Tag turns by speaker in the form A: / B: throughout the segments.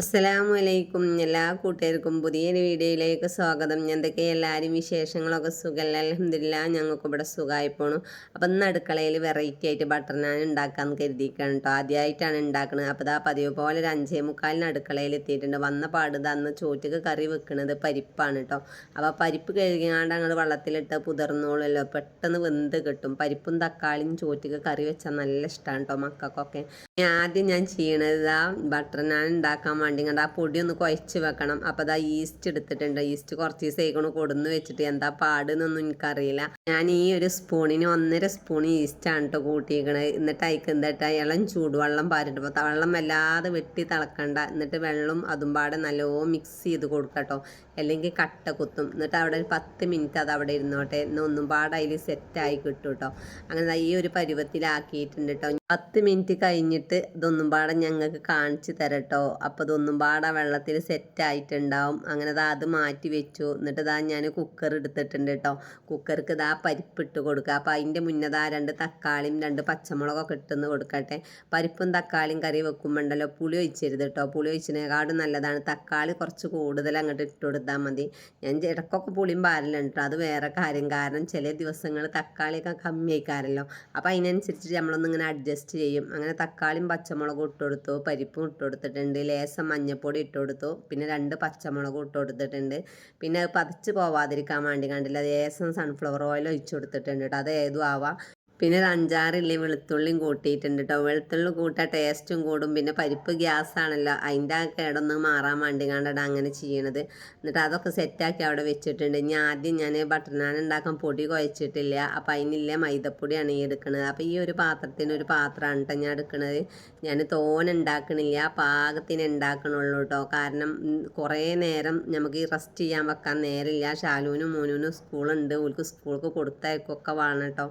A: അസ്സലാമു അലൈക്കും എല്ലാ കൂട്ടുകാർക്കും പുതിയൊരു വീഡിയോയിലേക്ക് സ്വാഗതം. എന്തൊക്കെ എല്ലാവരും വിശേഷങ്ങളൊക്കെ സുഖമല്ല അലഹമില്ല ഞങ്ങൾക്ക് ഇവിടെ സുഖമായി പോണു. അപ്പം ഇന്ന് അടുക്കളയിൽ വെറൈറ്റി ആയിട്ട് ബട്ടർ നാൻ ഉണ്ടാക്കാമെന്ന് കരുതിയിരിക്കണം കേട്ടോ ആദ്യമായിട്ടാണ് ഉണ്ടാക്കുന്നത് അപ്പോൾ ആ പതിവ് പോലെ ഒരു അഞ്ചേ മുക്കാലിന് അടുക്കളയിൽ എത്തിയിട്ടുണ്ട്. വന്ന പാട് അന്ന് ചോറ്റക്ക് കറി വെക്കുന്നത് പരിപ്പാണ് കേട്ടോ അപ്പോൾ പരിപ്പ് കഴുകിയാണ്ട് അങ്ങോട്ട് വെള്ളത്തിലിട്ട് പുതിർന്നോളല്ലോ. പെട്ടെന്ന് വെന്ത് കിട്ടും. പരിപ്പും തക്കാളിയും ചോറ്റക്ക് കറി വെച്ചാൽ നല്ല ഇഷ്ടമാണ് കേട്ടോ മക്കൾക്കൊക്കെ. ആദ്യം ഞാൻ ചെയ്യണത് ആ ബട്ടർ നാൻ ഉണ്ടാക്കാൻ വേണ്ടി ആ പൊടി ഒന്ന് കുഴച്ച് വെക്കണം. അപ്പോൾ അതാ ഈസ്റ്റ് എടുത്തിട്ടുണ്ട്. ഈസ്റ്റ് കുറച്ച് ദിവസം കൊടുന്ന് വെച്ചിട്ട് എന്താ പാടുന്നൊന്നും എനിക്കറിയില്ല. ഞാൻ ഈ ഒരു സ്പൂണിന് ഒന്നര സ്പൂൺ ഈസ്റ്റാണ് കേട്ടോ കൂട്ടിയിരിക്കണത് എന്നിട്ട് അയക്ക് എന്താ ഇളം ചൂടുവെള്ളം പാരിട്ട് വെള്ളം വല്ലാതെ വെട്ടി തിളക്കണ്ട. എന്നിട്ട് വെള്ളം അതും പാടെ നല്ലോ മിക്സ് ചെയ്ത് കൊടുക്കട്ടോ അല്ലെങ്കിൽ കട്ട കുത്തും. എന്നിട്ട് അവിടെ ഒരു പത്ത് മിനിറ്റ് അത് അവിടെ ഇരുന്നോട്ടെ. എന്ന് ഒന്നും പാടെ അതിൽ സെറ്റായി കിട്ടും കേട്ടോ അങ്ങനെ ഈ ഒരു പരുവത്തിലാക്കിയിട്ടുണ്ട് കേട്ടോ പത്ത് മിനിറ്റ് കഴിഞ്ഞിട്ട് ഇതൊന്നും പാടെ ഞങ്ങൾക്ക് കാണിച്ചു തരട്ടോ അപ്പോൾ ഇതൊന്നും പാടെ വെള്ളത്തിൽ സെറ്റായിട്ടുണ്ടാവും അങ്ങനെ ദാ അത് മാറ്റി വെച്ചു. എന്നിട്ട് ദാ ഞാൻ കുക്കർ എടുത്തിട്ടുണ്ട് കേട്ടോ കുക്കർക്ക് ദാ പരിപ്പിട്ട് കൊടുക്കുക അപ്പോൾ അതിന്റെ മുന്നേ ദാ രണ്ട് തക്കാളിയും രണ്ട് പച്ചമുളകൊക്കെ ഇട്ടെന്ന് കൊടുക്കട്ടെ. പരിപ്പും തക്കാളിയും കറി വെക്കുമ്പോണ്ടല്ലോ പുളി ഒഴിച്ചരുത് കേട്ടോ പുളി ഒഴിച്ചതിനേക്കാളും നല്ലതാണ്. തക്കാളി കുറച്ച് കൂടുതൽ അങ്ങോട്ട് ഇട്ട് കൊടുത്താൽ മതി. ഞാൻ ഇടക്കൊക്കെ പുളിയും പാരലുണ്ട് അത് വേറെ കാര്യം. കാരണം ചില ദിവസങ്ങൾ തക്കാളിയൊക്കെ കമ്മിയായിക്കാരല്ലോ. അപ്പോൾ അതിനനുസരിച്ച് നമ്മളൊന്നിങ്ങനെ അഡ്ജസ്റ്റ് ചെയ്യും. അങ്ങനെ തക്കാളിയും പച്ചമുളകും ഇട്ട് കൊടുത്തു. പരിപ്പും ഇട്ട് കൊടുത്തിട്ടുണ്ട്. ലേസം മഞ്ഞൾപ്പൊടി ഇട്ട് കൊടുത്തു. പിന്നെ രണ്ട് പച്ചമുളകും ഇട്ട് കൊടുത്തിട്ടുണ്ട്. പിന്നെ അത് പതിച്ച് പോവാതിരിക്കാൻ വേണ്ടി കണ്ടില്ല? അത് ഏസം സൺഫ്ലവർ ഓയിൽ ഒഴിച്ച് കൊടുത്തിട്ടുണ്ട് കേട്ടോ അത് ഏതും ആവാം. പിന്നെ ഒരു അഞ്ചാറില്ലേ വെളുത്തുള്ളിയും കൂട്ടിയിട്ടുണ്ട് കേട്ടോ വെളുത്തുള്ളി കൂട്ടാൻ ടേസ്റ്റും കൂടും. പിന്നെ പരിപ്പ് ഗ്യാസ് ആണല്ലോ അതിന്റെ ആ കേടൊന്ന് മാറാൻ വേണ്ടി കണ്ടാണ് അങ്ങനെ ചെയ്യണത്. എന്നിട്ട് അതൊക്കെ സെറ്റാക്കി അവിടെ വെച്ചിട്ടുണ്ട്. ഇനി ആദ്യം ഞാൻ ബട്ടർ നാൻ ഉണ്ടാക്കാൻ പൊടി കുഴച്ചിട്ടില്ല. അപ്പം അതിനില്ല മൈദപ്പൊടിയാണ് ഈ എടുക്കുന്നത് അപ്പോൾ ഈ ഒരു പാത്രത്തിന് ഒരു പാത്രമാണ് കേട്ടോ ഞാൻ എടുക്കുന്നത് ഞാൻ തോന ഉണ്ടാക്കണില്ല. പാകത്തിന് ഉണ്ടാക്കണുള്ളൂ കേട്ടോ കാരണം കുറേ നേരം നമുക്ക് ഈ റെസ്റ്റ് ചെയ്യാൻ വെക്കാൻ നേരമില്ല. ഷാലൂനും മോനുവിനും സ്കൂളുണ്ട്. ഓൾക്ക് സ്കൂൾക്ക് കൊടുത്തയക്കൊക്കെ വേണം കേട്ടോ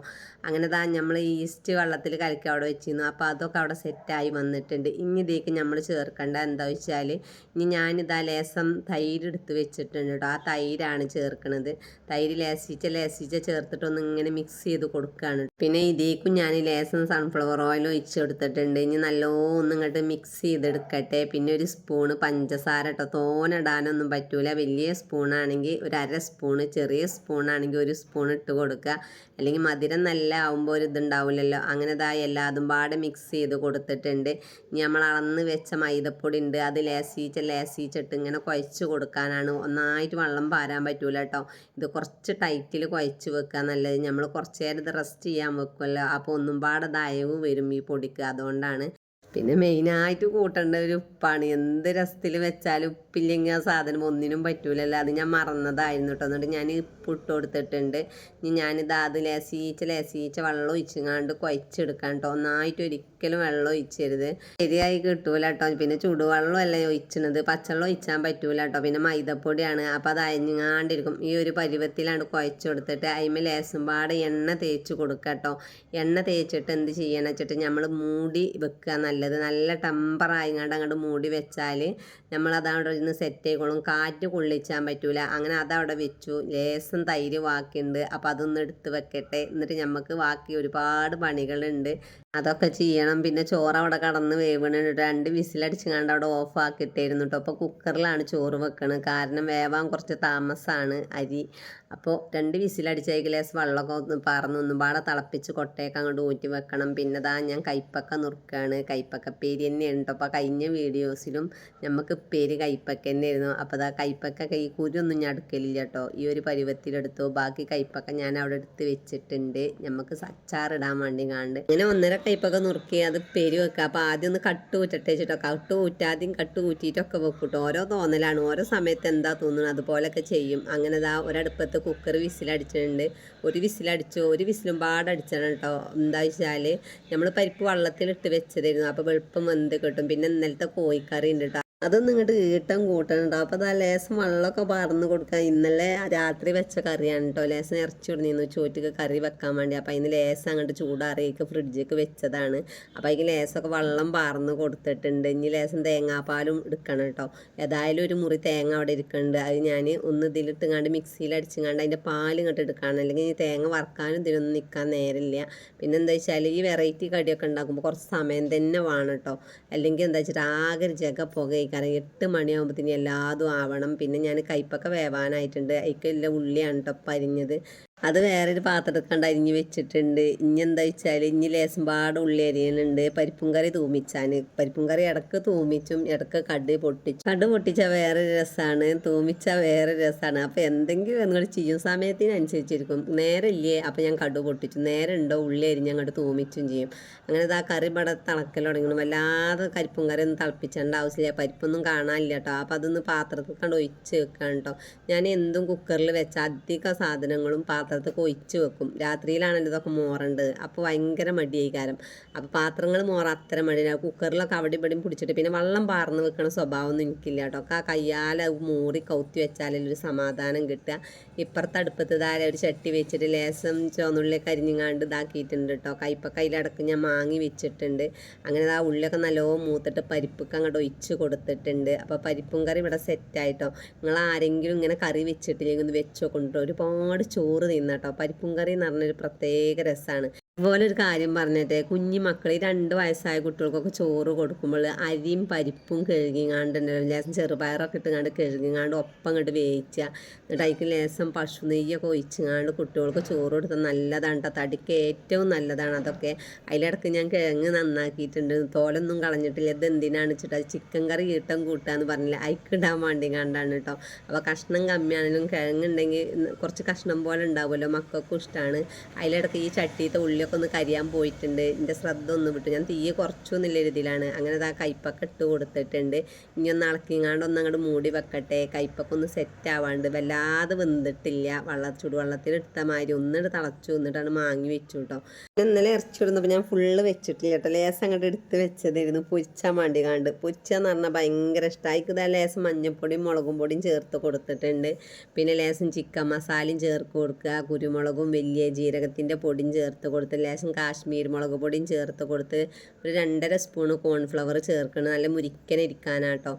A: അങ്ങനെ താ നമ്മൾ ഈസ്റ്റ് വെള്ളത്തിൽ കലക്കി അവിടെ വെച്ചിരുന്നു. അപ്പോൾ അതൊക്കെ അവിടെ സെറ്റായി വന്നിട്ടുണ്ട്. ഇനി ഇതേക്ക് നമ്മൾ ചേർക്കേണ്ട. എന്താ വെച്ചാൽ ഇനി ഞാനിതാ ലേസം തൈര് എടുത്ത് വെച്ചിട്ടുണ്ട് കേട്ടോ. ആ തൈരാണ് ചേർക്കണത്. തൈര് ലേസിച്ച ലേസിച്ച ചേർത്തിട്ടൊന്ന് ഇങ്ങനെ മിക്സ് ചെയ്ത് കൊടുക്കുകയാണ് പിന്നെ ഇതേക്കും ഞാൻ ലേസം സൺഫ്ലവർ ഓയിൽ ഒഴിച്ച് കൊടുത്തിട്ടുണ്ട്. ഇനി നല്ലോണം ഇങ്ങോട്ട് മിക്സ് ചെയ്തെടുക്കട്ടെ. പിന്നെ ഒരു സ്പൂണ് പഞ്ചസാര കേട്ടോ തോനിടാനൊന്നും പറ്റൂല. വലിയ സ്പൂണാണെങ്കിൽ ഒരു അര സ്പൂണ് ചെറിയ സ്പൂണാണെങ്കിൽ ഒരു സ്പൂൺ ഇട്ട് കൊടുക്കുക. അല്ലെങ്കിൽ മധുരം നല്ല ആവുമ്പോൾ ഒരു ഇതുണ്ടാവില്ലല്ലോ അങ്ങനെതായ എല്ലാതും പാടെ മിക്സ് ചെയ്ത് കൊടുത്തിട്ടുണ്ട്. നമ്മൾ അളന്ന് വെച്ച മൈദപ്പൊടി ഉണ്ട് അത് ലേസീച്ച ലേസീച്ചിട്ട് ഇങ്ങനെ കുഴച്ച് കൊടുക്കാനാണ്. ഒന്നായിട്ട് വെള്ളം പാരാൻ പറ്റൂല കേട്ടോ ഇത് കുറച്ച് ടൈറ്റിൽ കുഴച്ച് വെക്കുക നല്ലത്. നമ്മൾ കുറച്ച് നേരം ഇത് റെസ്റ്റ് ചെയ്യാൻ വെക്കുമല്ലോ അപ്പോൾ ഒന്നും പാടെ ദയവ് വരും ഈ പൊടിക്ക്. അതുകൊണ്ടാണ് പിന്നെ മെയിനായിട്ട് കൂട്ടേണ്ട ഒരു ഉപ്പാണ് എന്ത് രസത്തിൽ വെച്ചാലും ഉപ്പില്ലെങ്കിൽ ആ സാധനം ഒന്നിനും പറ്റൂലല്ലോ. അത് ഞാൻ മറന്നതായിരുന്നു കേട്ടോ എന്നിട്ട് ഞാൻ ഉപ്പ് ഇട്ട് കൊടുത്തിട്ടുണ്ട്. ഇനി ഞാനിത് അത് ലേസീച്ച ലേസീച്ച വെള്ളം ഒഴിച്ചുങ്ങാണ്ട് കുഴച്ചെടുക്കാൻ കേട്ടോ ഒന്നായിട്ട് ഒരിക്കലും വെള്ളം ഒഴിച്ചരുത്. ശരിയായി കിട്ടൂല കേട്ടോ പിന്നെ ചുടുവെള്ളം അല്ലേ ഒഴിച്ചണത്. പച്ചവെള്ളം ഒഴിച്ചാൻ പറ്റൂല കേട്ടോ പിന്നെ മൈദപ്പൊടിയാണ്. അപ്പം അത് അയഞ്ഞാണ്ടിരിക്കും ഈ ഒരു പരുവത്തിലാണ് കുഴച്ചെടുത്തിട്ട് അതിമ ലേസും പാടെ എണ്ണ തേച്ച് കൊടുക്കാം കേട്ടോ എണ്ണ തേച്ചിട്ട് എന്ത് ചെയ്യണം വെച്ചിട്ട് നമ്മൾ മൂടി വെക്കുക നല്ലത്. നല്ല ടെമ്പറായിങ്ങാണ്ട് അങ്ങോട്ട് മൂടി വെച്ചാൽ നമ്മളത് അവിടെ ഇരുന്ന് സെറ്റ് ആയിക്കോളും കാറ്റ് കൊള്ളിച്ചാൻ പറ്റൂല. അങ്ങനെ അതവിടെ വെച്ചു. ലേസം തൈര് വാക്കിയുണ്ട് അപ്പോൾ അതൊന്ന് എടുത്ത് വെക്കട്ടെ. എന്നിട്ട് നമുക്ക് ബാക്കി ഒരുപാട് പണികളുണ്ട്. അതൊക്കെ ചെയ്യണം. പിന്നെ ചോറ് അവിടെ കടന്ന് വേവണുണ്ട്. രണ്ട് വിസിലടിച്ചങ്ങാണ്ട് അവിടെ ഓഫ് ആക്കിയിട്ടായിരുന്നു കേട്ടോ അപ്പോൾ കുക്കറിലാണ് ചോറ് വെക്കണത്. കാരണം വേവാൻ കുറച്ച് താമസമാണ് അരി. അപ്പോൾ രണ്ട് വിസിലടിച്ചേക്ക് ലേസ് വെള്ളമൊക്കെ ഒന്ന് പറന്ന് ഒന്നും പാടെ തിളപ്പിച്ച് കൊട്ടയൊക്കെ അങ്ങോട്ട് ഊറ്റി വെക്കണം. പിന്നെ ഞാൻ കൈപ്പക്ക നുറുക്കുകയാണ് കൈപ്പക്ക പേര് തന്നെയാണ് കേട്ടോ അപ്പോൾ കഴിഞ്ഞ വീഡിയോസിലും നമുക്ക് പേര് കൈപ്പക്ക തന്നെയായിരുന്നു. അപ്പോൾ ദാ കൈപ്പക്ക കൈ കുരൊന്നും ഞാൻ എടുക്കലില്ല കേട്ടോ ഈ ഒരു പരുവത്തിലെടുത്തു. ബാക്കി കൈപ്പക്ക ഞാൻ അവിടെ എടുത്ത് വെച്ചിട്ടുണ്ട്. നമുക്ക് അച്ചാറിടാൻ വേണ്ടി കാണ്ട് ഇങ്ങനെ ഒന്നര കൈപ്പൊക്കെ നുറുക്കി അത് പേര് വെക്കുക. അപ്പോൾ ആദ്യം ഒന്ന് കട്ട് ഊറ്റട്ടെ വെച്ചിട്ടോ. കട്ട് ഊറ്റാദ്യം കട്ട് ഊറ്റിയിട്ടൊക്കെ വെക്കും കേട്ടോ ഓരോ തോന്നലാണ്. ഓരോ സമയത്ത് എന്താ തോന്നുന്നത് അതുപോലെയൊക്കെ ചെയ്യും. അങ്ങനെ ദാ ഒരടുപ്പത്ത് കുക്കർ വിസിലടിച്ചിട്ടുണ്ട്. ഒരു വിസിലടിച്ചു. ഒരു വിസിലും പാടടിച്ചിട്ടുണ്ട് കേട്ടോ എന്താ വെച്ചാൽ നമ്മൾ പരിപ്പ് വെള്ളത്തിലിട്ട് വെച്ചതായിരുന്നു. അപ്പോൾ വെളുപ്പം വെന്ത് കിട്ടും. പിന്നെ ഇന്നലത്തെ കോഴിക്കറി ഉണ്ട് കേട്ടോ അതൊന്നും ഇങ്ങോട്ട് ഈട്ടം കൂട്ടണുണ്ടോ. അപ്പോൾ അതാ ലേസം വെള്ളമൊക്കെ പറന്ന് കൊടുക്കാൻ ഇന്നലെ രാത്രി വെച്ച കറിയാണ് കേട്ടോ ലേസം ഇറച്ചി ഇടുന്നിരുന്നു ചോറ്റക്ക് കറി വെക്കാൻ വേണ്ടി. അപ്പോൾ അതിന് ലേസം അങ്ങോട്ട് ചൂടാറിയൊക്കെ ഫ്രിഡ്ജിലേക്ക് വെച്ചതാണ്. അപ്പോൾ അതിന് ലേസമൊക്കെ വെള്ളം പറന്ന് കൊടുത്തിട്ടുണ്ട്. ഇനി ലേസം തേങ്ങാപ്പാലും എടുക്കണം കേട്ടോ ഏതായാലും ഒരു മുറി തേങ്ങ അവിടെ ഇരിക്കുന്നുണ്ട് അത് ഞാൻ ഒന്ന് ഇതിലിട്ടുങ്ങാണ്ട് മിക്സിയിൽ അടിച്ചുങ്ങാണ്ട് അതിന്റെ പാൽ ഇങ്ങോട്ട് എടുക്കണം അല്ലെങ്കിൽ ഈ തേങ്ങ വറക്കാനും ഇതിനൊന്നും നിൽക്കാൻ നേരമില്ല പിന്നെ എന്താ വെച്ചാൽ ഈ വെറൈറ്റി കടിയൊക്കെ ഉണ്ടാക്കുമ്പോൾ കുറച്ച് സമയം തന്നെ വേണം കേട്ടോ അല്ലെങ്കിൽ എന്താ വെച്ചിട്ട് ആകെ ജഗ പുകയും ആയിക്കാരം എട്ട് മണിയാകുമ്പോഴത്തേന് എല്ലാതും ആവണം. പിന്നെ ഞാൻ കയ്പ്പൊക്കെ വേവാനായിട്ടുണ്ട്. അതിക്കെല്ലാം ഉള്ളിയാണ് കേട്ടോ പരിഞ്ഞത്. അത് വേറൊരു പാത്രത്തിൽ കണ്ട് അരിഞ്ഞ് വെച്ചിട്ടുണ്ട്. ഇനി എന്താ വെച്ചാൽ ഇനി ലേശം പാട് ഉള്ളി അരിയുന്നുണ്ട് പരിപ്പും കറി തൂമിച്ചാൻ പരിപ്പും കറി ഇടയ്ക്ക് തൂമിച്ചും ഇടയ്ക്ക് കട് പൊട്ടിച്ചു. കട് പൊട്ടിച്ചാൽ വേറെ രസമാണ് തൂമിച്ചാൽ വേറെ രസമാണ് അപ്പം എന്തെങ്കിലും നിങ്ങൾ ചെയ്യും സമയത്തിനനുസരിച്ചിരിക്കും. നേരെ ഇല്ലേ അപ്പോൾ ഞാൻ കടു പൊട്ടിച്ചു. നേരെ ഉണ്ടോ ഉള്ളി അരിഞ്ഞ് അങ്ങോട്ട് തൂമിച്ചും ചെയ്യും. അങ്ങനെ ആ കറി ഇവിടെ തിളക്കൽ തുടങ്ങണം. വല്ലാതെ കരിപ്പും കറി ഒന്നും തിളപ്പിച്ചേണ്ട ആവശ്യമില്ല പരിപ്പൊന്നും കാണാനില്ല കേട്ടോ അപ്പം അതൊന്ന് പാത്രത്തിൽ കണ്ട് ഒഴിച്ച് വെക്കാൻ കേട്ടോ ഞാൻ എന്തും കുക്കറിൽ വെച്ച അധിക സാധനങ്ങളും പാത്രത്തിൽ കൊയിച്ച് വെക്കും. രാത്രിയിലാണല്ലോ ഇതൊക്കെ മോറേണ്ടത് അപ്പോൾ ഭയങ്കര മടിയായി കാരം. അപ്പോൾ പാത്രങ്ങൾ മോറ അത്ര മടിയാണ് കുക്കറിലൊക്കെ അവിടെ ഇവിടെയും പിടിച്ചിട്ട് പിന്നെ വെള്ളം പാർന്ന് വെക്കണ സ്വഭാവമൊന്നും എനിക്കില്ല കേട്ടോ. ഒക്കെ കയ്യാൽ മൂറി കൗത്തി വെച്ചാലല്ലേ ഒരു സമാധാനം കിട്ടുക. ഇപ്പുറത്തെ അടുപ്പത്ത് താര ഒരു ചട്ടി വെച്ചിട്ട് ലേസം ചുവന്നുള്ളിൽ കരിഞ്ഞിങ്ങാണ്ട് ഇതാക്കിയിട്ടുണ്ട് കേട്ടോ. കൈപ്പ കയ്യിലടക്ക് ഞാൻ മാങ്ങി വെച്ചിട്ടുണ്ട്. അങ്ങനെ ആ ഉള്ളിലൊക്കെ നല്ലോണം മൂത്തിട്ട് പരിപ്പൊക്കെ അങ്ങോട്ട് ഒഴിച്ച് കൊടുത്തിട്ടുണ്ട്. അപ്പോൾ പരിപ്പും കറി ഇവിടെ സെറ്റായിട്ടോ നിങ്ങൾ ആരെങ്കിലും ഇങ്ങനെ കറി വെച്ചിട്ടില്ലെങ്കിൽ ഒന്ന് വെച്ചോ കൊണ്ടോ ഒരുപാട് ചോറ് തിന്നട്ടോ. പരിപ്പും കറി എന്ന് പറഞ്ഞൊരു പ്രത്യേക രസമാണ് അതുപോലെ ഒരു കാര്യം പറഞ്ഞിട്ട് കുഞ്ഞു മക്കൾ രണ്ട് വയസ്സായ കുട്ടികൾക്കൊക്കെ ചോറ് കൊടുക്കുമ്പോൾ അരിയും പരിപ്പും കഴുകിങ്ങാണ്ട് ലേശം ചെറുപയറൊക്കെ ഇട്ടുങ്ങാണ്ട് കഴുകിങ്ങാണ്ട് ഒപ്പം ഇങ്ങോട്ട് വേവിക്കുക എന്നിട്ട് അതിക്ക് ലേശം പശു നെയ്യൊക്കെ ഒഴിച്ചുങ്ങാണ്ട് കുട്ടികൾക്ക് ചോറ് കൊടുത്താൽ നല്ലതാണ് കേട്ടോ തടിക്ക് ഏറ്റവും നല്ലതാണ് അതൊക്കെ. അതിലിടക്ക് ഞാൻ കിഴങ്ങ് നന്നാക്കിയിട്ടുണ്ട്. തോലൊന്നും കളഞ്ഞിട്ടില്ല. ഇത് എന്തിനാണ് വെച്ചിട്ട്? അത് ചിക്കൻ കറി കീട്ടം കൂട്ടാന്ന് പറഞ്ഞില്ല? അയക്കിടാൻ വേണ്ടി കണ്ടാണ് കേട്ടോ അപ്പോൾ കഷ്ണം കമ്മിയാണെങ്കിലും കിഴങ്ങുണ്ടെങ്കിൽ കുറച്ച് കഷ്ണം പോലെ ഉണ്ടാവുമല്ലോ മക്കൾക്കും ഇഷ്ടമാണ് അതിലിടക്ക് ഈ ചട്ടിയത്തെ ഉള്ളിയൊക്കെ ഒന്ന് കരിയാൻ പോയിട്ടുണ്ട്. എന്റെ ശ്രദ്ധ ഒന്ന് വിട്ടു. ഞാൻ തീയെ കുറച്ചൊന്നുമില്ല രീതിയിലാണ്. അങ്ങനെ ആ കയ്പൊക്കെ ഇട്ട് കൊടുത്തിട്ടുണ്ട്. ഇനി ഒന്ന് ഇളക്കിങ്ങാണ്ട് ഒന്ന് അങ്ങോട്ട് മൂടി വെക്കട്ടെ. കയ്പൊക്കെ ഒന്ന് സെറ്റ് ആവാണ്ട്. വല്ലാതെ വെന്തിട്ടില്ല. വെള്ള ചൂടുവെള്ളത്തിൽ ഇട്ട മാതിരി ഒന്നിട്ട് തിളച്ചു. എന്നിട്ടാണ് മാങ്ങി വെച്ചു കേട്ടോ ഇന്നലെ ഇറച്ചി ഇടുന്നപ്പോൾ ഞാൻ ഫുള്ള് വെച്ചിട്ടില്ല കേട്ടോ ലേസം അങ്ങോട്ട് എടുത്ത് വെച്ചതായിരുന്നു. പൊരിച്ചാൻ വേണ്ടി കാണ്ട് പൊരിച്ചാന്ന് പറഞ്ഞാൽ ഭയങ്കര ഇഷ്ടമായി ഇതാ ലേസം മഞ്ഞപ്പൊടിയും മുളകും പൊടിയും ചേർത്ത് കൊടുത്തിട്ടുണ്ട്. പിന്നെ ലേസം ചിക്കൻ മസാലയും ചേർത്ത് കൊടുക്കുക. കുരുമുളകും വലിയ ജീരകത്തിന്റെ പൊടിയും ചേർത്ത് കൊടുത്ത് ലേശം കാശ്മീർ മുളക് പൊടിയും ചേർത്ത് കൊടുത്ത് ഒരു രണ്ടര സ്പൂണ് കോൺഫ്ലവർ ചേർക്കണം. നല്ല മുരിക്കനിരിക്കാനാട്ടോ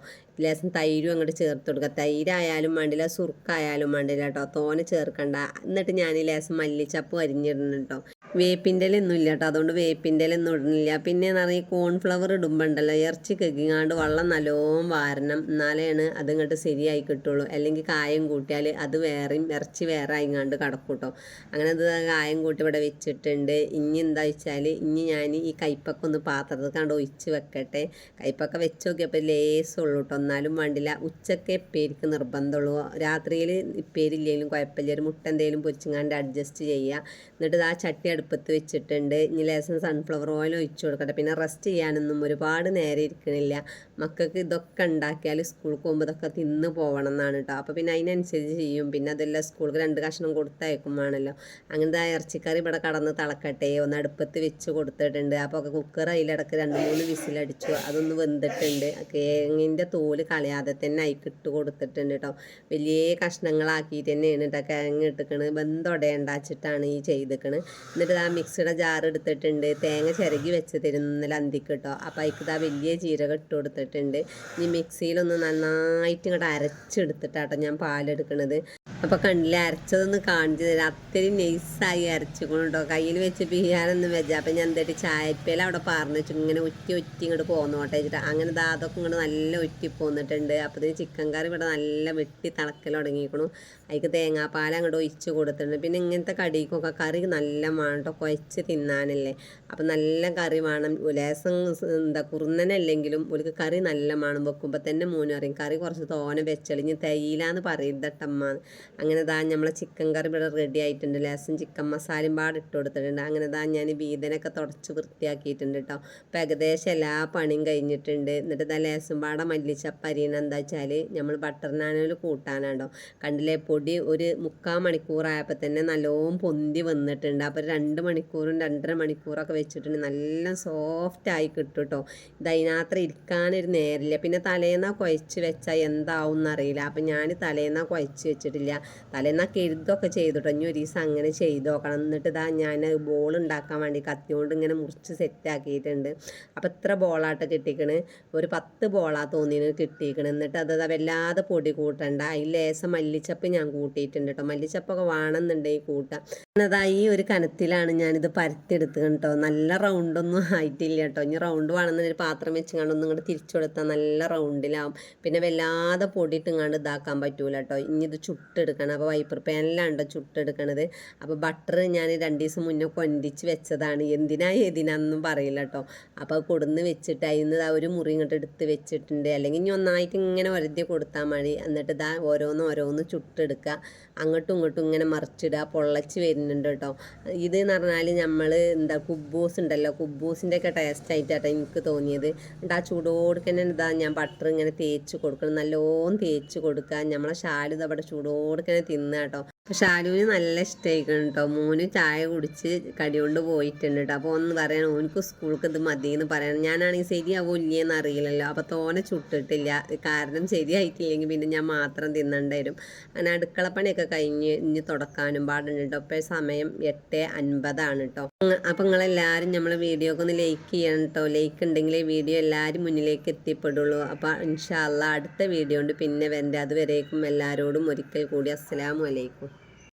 A: ലേശം തൈരും അങ്ങോട്ട് ചേർത്ത് കൊടുക്കുക തൈരായാലും വേണ്ടില്ല സുർക്കായാലും വേണ്ടില്ല കേട്ടോ തോനെ ചേർക്കണ്ട. എന്നിട്ട് ഞാൻ ഈ ലേശം മല്ലിച്ചപ്പ് അരിഞ്ഞിടണം കേട്ടോ വേപ്പിന്റെ ഒന്നും ഇല്ല കേട്ടോ. അതുകൊണ്ട് വേപ്പിന്റെ ഇടുന്നില്ല. പിന്നെ എന്ന് പറഞ്ഞാൽ കോൺഫ്ലവർ ഇടുമ്പോൾ ഉണ്ടല്ലോ ഇറച്ചി കെക്കിങ്ങാണ്ട് വെള്ളം നല്ലോണം വാരണം. എന്നാലാണ് അത് ഇങ്ങോട്ട് ശരിയായി കിട്ടുള്ളൂ. അല്ലെങ്കിൽ കായം കൂട്ടിയാൽ അത് വേറെയും ഇറച്ചി വേറെ ആയിങ്ങാണ്ട് കിടക്കും കേട്ടോ അങ്ങനെ അത് കായം കൂട്ടി ഇവിടെ വെച്ചിട്ടുണ്ട്. ഇനി എന്താ വെച്ചാൽ ഇനി ഞാൻ ഈ കൈപ്പൊക്കെ ഒന്ന് പാത്രത്തിൽ കണ്ട് ഒഴിച്ച് വെക്കട്ടെ. കയ്പ്പൊക്കെ വെച്ച് നോക്കിയപ്പോൾ ലേസുള്ളൂ കേട്ടോ. എന്നാലും വേണ്ടില്ല. ഉച്ചയ്ക്ക് എപ്പേരിക്ക് നിർബന്ധമുള്ളൂ. രാത്രിയിൽ ഇപ്പേരില്ലെങ്കിലും കുഴപ്പമില്ല. ഒരു മുട്ട എന്തെങ്കിലും പൊരിച്ചങ്ങാണ്ട് അഡ്ജസ്റ്റ് ചെയ്യുക എന്നിട്ട് ആ ചട്ടി അടുപ്പത്ത് വെച്ചിട്ടുണ്ട്. ഇനി ലേശം സൺഫ്ലവർ ഓയിൽ ഒഴിച്ചു കൊടുക്കട്ടെ. പിന്നെ റെസ്റ്റ് ചെയ്യാനൊന്നും ഒരുപാട് നേരം ഇരിക്കണില്ല. മക്കൾക്ക് ഇതൊക്കെ ഉണ്ടാക്കിയാൽ സ്കൂളിൽ പോകുമ്പോൾ ഇതൊക്കെ തിന്ന് പോകണം എന്നാണ് കേട്ടോ അപ്പോൾ പിന്നെ അതിനനുസരിച്ച് ചെയ്യും. പിന്നെ അതെല്ലാം സ്കൂൾക്ക് രണ്ട് കഷ്ണം കൊടുത്തയക്കും വേണമല്ലോ അങ്ങനത്തെ ഇറച്ചിക്കറി ഇവിടെ കടന്ന് തിളക്കട്ടെ. ഒന്ന് അടുപ്പത്ത് വെച്ച് കൊടുത്തിട്ടുണ്ട്. അപ്പോൾ ഒക്കെ കുക്കർ അതിലിടക്ക് രണ്ട് മൂന്ന് വിസിലടിച്ചു. അതൊന്ന് വെന്തിട്ടുണ്ട്. കിഴങ്ങിന്റെ തോൽ കളയാതെ തന്നെ അയക്കിട്ട് കൊടുത്തിട്ടുണ്ട് കേട്ടോ വലിയ കഷ്ണങ്ങളാക്കിയിട്ട് തന്നെയാണ് കേട്ടോ കിഴങ്ങ് ബന്ധം ഉടയുണ്ടാച്ചിട്ടാണ് ഈ ചെയ്തിക്കണ്. എന്നിട്ട് ആ മിക്സിയുടെ ജാർ എടുത്തിട്ടുണ്ട്. തേങ്ങ ചിരകി വെച്ച് തരുന്നതിൽ അന്തിക്ക് കേട്ടോ അപ്പോൾ അതിക്ക് ഇതാ വലിയ ജീരകം ഇട്ട് കൊടുത്തിട്ടുണ്ട്. ഇനി മിക്സിയിലൊന്ന് നന്നായിട്ട് ഇങ്ങോട്ട് അരച്ചെടുത്തിട്ടാട്ടോ ഞാൻ പാലെടുക്കണത്. അപ്പോൾ കണ്ണിൽ അരച്ചതൊന്ന് കാണിച്ചു തരാം. അത്രയും നൈസായി അരച്ചുകൊണ്ട് കയ്യിൽ വെച്ച് ബിഹാറൊന്നും വെച്ച. അപ്പം ഞാൻ എന്തായിട്ട് ചായപ്പേല അവിടെ പറഞ്ഞു വെച്ചു ഇങ്ങനെ ഒറ്റി ഒറ്റി ഇങ്ങോട്ട് പോന്നോട്ടെ വെച്ചിട്ട്. അങ്ങനെ അതൊക്കെ ഇങ്ങോട്ട് നല്ല ഒറ്റി പോന്നിട്ടുണ്ട്. അപ്പോൾ ചിക്കൻ കറി ഇവിടെ നല്ല വെട്ടി തിളക്കൽ തുടങ്ങിയിരിക്കണു. അതിക്ക് തേങ്ങാപ്പാൽ അങ്ങോട്ട് ഒഴിച്ച് കൊടുത്തിട്ടുണ്ട്. പിന്നെ ഇങ്ങനത്തെ കടിക്കൊക്കെ കറി നല്ല വേണം കുഴച്ച് തിന്നാനല്ലേ? അപ്പം നല്ല കറി വേണം. ലേസം എന്താ കുറുന്നനല്ലെങ്കിലും ഒരു കറി നല്ല വേണം വെക്കുമ്പോൾ തന്നെ മൂന്ന് പറയും കറി കുറച്ച് തോന വെച്ചളിഞ്ഞ് തേയിലാന്ന് പറയുന്നട്ടമ്മ അങ്ങനെ താ നമ്മളെ ചിക്കൻ കറി ഇവിടെ റെഡി ആയിട്ടുണ്ട്. ലേസം ചിക്കൻ മസാലയും പാട് ഇട്ട് കൊടുത്തിട്ടുണ്ട്. അങ്ങനെ താ ഞാൻ വീതനൊക്കെ തുടച്ച് വൃത്തിയാക്കിയിട്ടുണ്ട് കേട്ടോ അപ്പം ഏകദേശം എല്ലാ പണിയും കഴിഞ്ഞിട്ടുണ്ട്. എന്നിട്ട് ഇതാ ലേസം പാടെ മല്ലിച്ചപ്പരീന എന്താ വെച്ചാൽ നമ്മൾ ബട്ടർ നാനിൽ കൂട്ടാനാണ്ടോ കണ്ടില്ലേ? പൊടി ഒരു മുക്കാൽ മണിക്കൂറായപ്പോൾ തന്നെ നല്ലോണം പൊന്തി വന്നിട്ടുണ്ട്. അപ്പോൾ രണ്ട് മണിക്കൂറും രണ്ടര മണിക്കൂറൊക്കെ വെച്ചിട്ടുണ്ട്. നല്ല സോഫ്റ്റ് ആയി കിട്ടും കേട്ടോ ഇത് അതിനകത്ത് ഇരിക്കാനൊരു നേരില്ല പിന്നെ തലേന്നാ കുഴച്ച് വെച്ചാൽ എന്താവും എന്നറിയില്ല അപ്പം ഞാൻ തലേന്നാ കുഴച്ച് വെച്ചിട്ടില്ല. തലേന്നാ കരുതൊക്കെ ചെയ്തിട്ടോ. ഇനി ഒരു ദിവസം അങ്ങനെ ചെയ്ത് നോക്കണം. എന്നിട്ട് ഇതാ ഞാൻ ബോൾ ഉണ്ടാക്കാൻ വേണ്ടി കത്തി കൊണ്ട് ഇങ്ങനെ മുറിച്ച് സെറ്റാക്കിയിട്ടുണ്ട് അപ്പം ഇത്ര ബോളാട്ട് കിട്ടിക്കണ്. ഒരു പത്ത് ബോളാ തോന്നിയത് കിട്ടിയിരിക്കണം എന്നിട്ട് അത് വല്ലാതെ പൊടി കൂട്ടണ്ട. അതിൽ ലേസം മല്ലിച്ചപ്പ് ഞാൻ കൂട്ടിയിട്ടുണ്ട് കേട്ടോ മല്ലിച്ചപ്പൊക്കെ വേണമെന്നുണ്ടെങ്കിൽ കൂട്ടാം. ഈ ഒരു കനത്തിലാണ് ഞാനിത് പരത്തിയെടുത്ത് കേട്ടോ. നല്ല റൗണ്ടൊന്നും ആയിട്ടില്ല കേട്ടോ. ഇനി റൗണ്ട് വേണമെന്നൊരു പാത്രം വെച്ച് കണ്ടൊന്നും ഇങ്ങോട്ട് തിരിച്ചു കൊടുത്താൽ നല്ല റൗണ്ടിലാവും. പിന്നെ വല്ലാതെ പൊടിയിട്ട് ഇങ്ങാണ്ട് ഇതാക്കാൻ പറ്റൂല കേട്ടോ. ഇനി ഇത് ചുട്ടെടുക്കണം. അപ്പോൾ വൈപ്പർ പാനിലാണ് കേട്ടോ ചുട്ടെടുക്കണത്? അപ്പോൾ ബട്ടർ ഞാൻ രണ്ട് ദിവസം മുന്നേ കൊണ്ടിച്ച് വെച്ചതാണ്. എന്തിനാ ഏതിനാന്നും പറയില്ല കേട്ടോ. അപ്പോൾ കൊടുന്ന് വെച്ചിട്ട് അതിന് ഒരു മുറി ഇങ്ങോട്ട് എടുത്ത് വെച്ചിട്ടുണ്ട്. അല്ലെങ്കിൽ ഇനി ഒന്നായിട്ട് ഇങ്ങനെ വരുതി കൊടുത്താൽ മതി. എന്നിട്ട് ഇതാ ഓരോന്ന് ഓരോന്ന് ചുട്ടെടുക്കുക. അങ്ങോട്ടും ഇങ്ങോട്ടും ഇങ്ങനെ മറിച്ചിടുക പൊള്ളച്ച് വരുന്നുണ്ട് കേട്ടോ. ഇത് എന്ന് പറഞ്ഞാൽ നമ്മൾ എന്താ കുബ്ബൂസ് ഉണ്ടല്ലോ കുബ്ബൂസിന്റെ ഒക്കെ ടേസ്റ്റ് ആയിട്ടാട്ടോ എനിക്ക് തോന്നിയത്. എന്നിട്ട് ആ ചൂടോടുക്കന്നെ ഇതാ ഞാൻ ബട്ടർ ഇങ്ങനെ തേച്ച് കൊടുക്കണം നല്ലോണം തേച്ച് കൊടുക്കുക. നമ്മളെ ഷാലിത് അവിടെ ചൂടോടുക്ക് തന്നെ തിന്നുക കേട്ടോ. ഷാലുവിന് നല്ല ഇഷ്ടമായിരിക്കണം കേട്ടോ മോന് ചായ കുടിച്ച് കടി കൊണ്ട് പോയിട്ടുണ്ട് കേട്ടോ അപ്പോൾ ഒന്ന് പറയണം ഓനിക്ക് സ്കൂൾക്ക് ഇത് മതി എന്ന് പറയണം ഞാനാണെങ്കിൽ ശരിയാവോ ഇല്ലേന്ന് അറിയില്ലല്ലോ. അപ്പോൾ തോനെ ചുട്ടിട്ടില്ല. കാരണം ശരിയായിട്ടില്ലെങ്കിൽ പിന്നെ ഞാൻ മാത്രം തിന്നേണ്ടി വരും അങ്ങനെ അടുക്കളപ്പണിയൊക്കെ കഴിഞ്ഞ് ഇനി തുടക്കാനും പാടുണ്ട് കേട്ടോ ഇപ്പോൾ സമയം എട്ട് അൻപതാണ് കേട്ടോ അപ്പം നിങ്ങളെല്ലാവരും നമ്മളെ വീഡിയോ ഒക്കെ ഒന്ന് ലൈക്ക് ചെയ്യണം കേട്ടോ ലൈക്ക് ഉണ്ടെങ്കിൽ വീഡിയോ എല്ലാരും മുന്നിലേക്ക് എത്തിപ്പെടുള്ളൂ. അപ്പോൾ ഇൻഷാല്ല അടുത്ത വീഡിയോ ഉണ്ട് പിന്നെ വരണ്ട. അതുവരേക്കും എല്ലാവരോടും ഒരിക്കൽ കൂടി അസ്സലാമു അലൈക്കും.